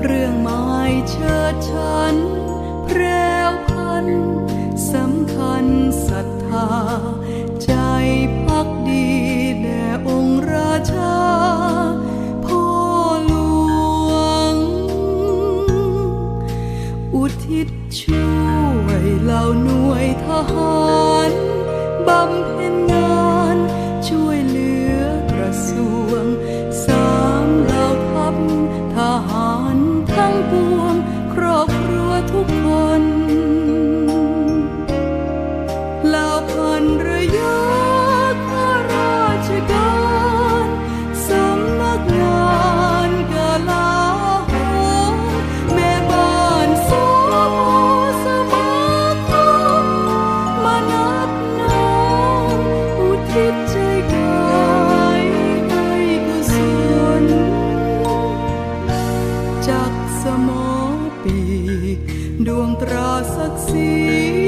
เครื่องหมายเชิดฉันแพรวพันสำคัญศรัทธา ใจพักดีแด่องราชพ่อหลวง อุทิศช่วยเหล่าน่วยทหาร มอ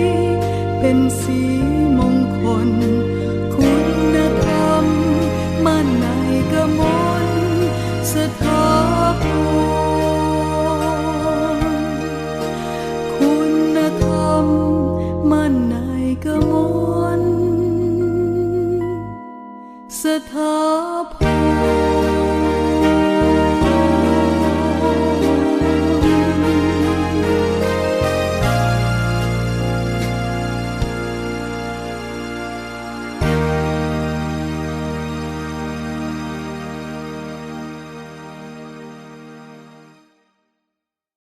เป็นสีมงคล คุณธรรมมั่นในกมนสถาพรคุณธรรมมั่นในกมนสถาพร